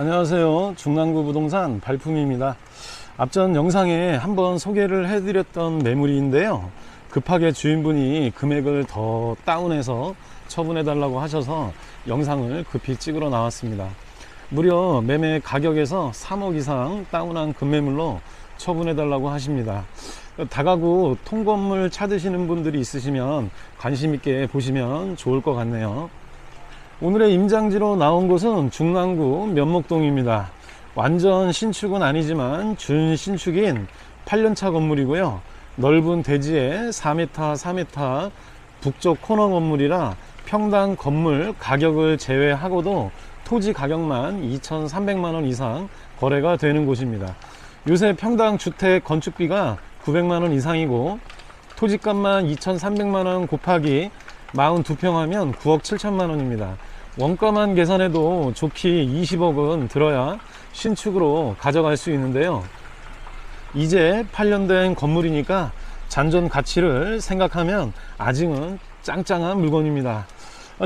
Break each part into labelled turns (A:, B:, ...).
A: 안녕하세요. 중랑구 부동산 발품입니다. 앞전 영상에 한번 소개를 해드렸던 매물인데요. 급하게 주인분이 금액을 더 다운해서 처분해달라고 하셔서 영상을 급히 찍으러 나왔습니다. 무려 매매 가격에서 3억 이상 다운한 금매물로 처분해달라고 하십니다. 다가구 통건물 찾으시는 분들이 있으시면 관심 있게 보시면 좋을 것 같네요. 오늘의 임장지로 나온 곳은 중랑구 면목동입니다. 완전 신축은 아니지만 준신축인 8년차 건물이고요. 넓은 대지에 4m, 4m 북쪽 코너 건물이라 평당 건물 가격을 제외하고도 토지 가격만 2,300만 원 이상 거래가 되는 곳입니다. 요새 평당 주택 건축비가 900만 원 이상이고 토지값만 2,300만 원 곱하기 42평 하면 9억 7천만 원입니다. 원가만 계산해도 좋기 20억은 들어야 신축으로 가져갈 수 있는데요. 이제 8년 된 건물이니까 잔존 가치를 생각하면 아직은 짱짱한 물건입니다.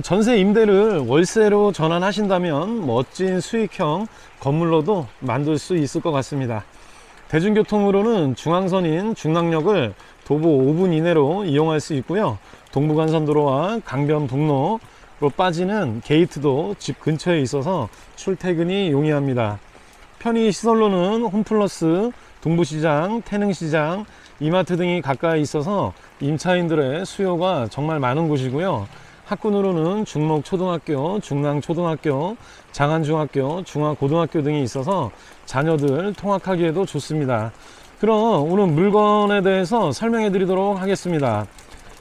A: 전세 임대를 월세로 전환하신다면 멋진 수익형 건물로도 만들 수 있을 것 같습니다. 대중교통으로는 중앙선인 중랑역을 도보 5분 이내로 이용할 수 있고요. 동부간선도로와 강변북로로 빠지는 게이트도 집 근처에 있어서 출퇴근이 용이합니다. 편의 시설로는 홈플러스, 동부시장, 태능시장, 이마트 등이 가까이 있어서 임차인들의 수요가 정말 많은 곳이고요. 학군으로는 중목초등학교, 중랑초등학교, 장안중학교, 중화고등학교 등이 있어서 자녀들 통학하기에도 좋습니다. 그럼 오늘 물건에 대해서 설명해 드리도록 하겠습니다.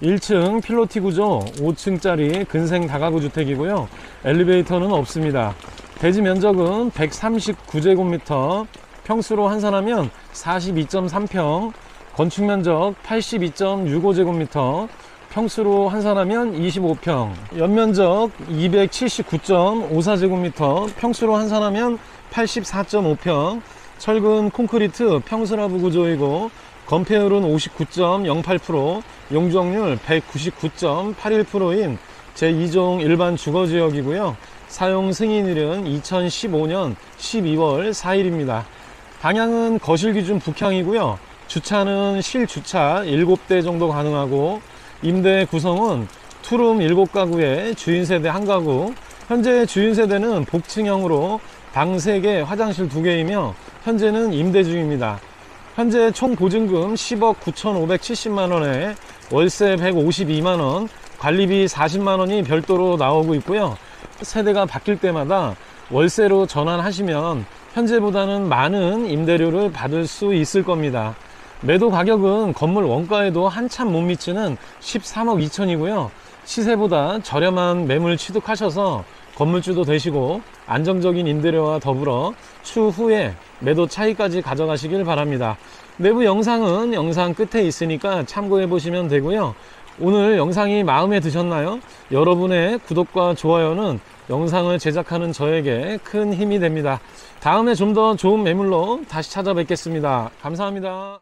A: 1층 필로티 구조 5층짜리 근생 다가구 주택이고요. 엘리베이터는 없습니다. 대지 면적은 139제곱미터, 평수로 환산하면 42.3평, 건축 면적 82.65제곱미터, 평수로 환산하면 25평, 연면적 279.54제곱미터, 평수로 환산하면 84.5평, 철근 콘크리트 평스라브 구조이고 건폐율은 59.08%, 용적률 199.81%인 제2종 일반 주거지역이고요. 사용 승인일은 2015년 12월 4일입니다. 방향은 거실 기준 북향이고요. 주차는 실주차 7대 정도 가능하고 임대 구성은 투룸 7가구에 주인 세대 1가구 현재 주인 세대는 복층형으로 방 3개, 화장실 2개이며 현재는 임대 중입니다. 현재 총 보증금 10억 9,570만 원에 월세 152만 원, 관리비 40만 원이 별도로 나오고 있고요. 세대가 바뀔 때마다 월세로 전환하시면 현재보다는 많은 임대료를 받을 수 있을 겁니다. 매도 가격은 건물 원가에도 한참 못 미치는 13억 2천이고요. 시세보다 저렴한 매물 취득하셔서 건물주도 되시고 안정적인 임대료와 더불어 추후에 매도 차익까지 가져가시길 바랍니다. 내부 영상은 영상 끝에 있으니까 참고해 보시면 되고요. 오늘 영상이 마음에 드셨나요? 여러분의 구독과 좋아요는 영상을 제작하는 저에게 큰 힘이 됩니다. 다음에 좀 더 좋은 매물로 다시 찾아뵙겠습니다. 감사합니다.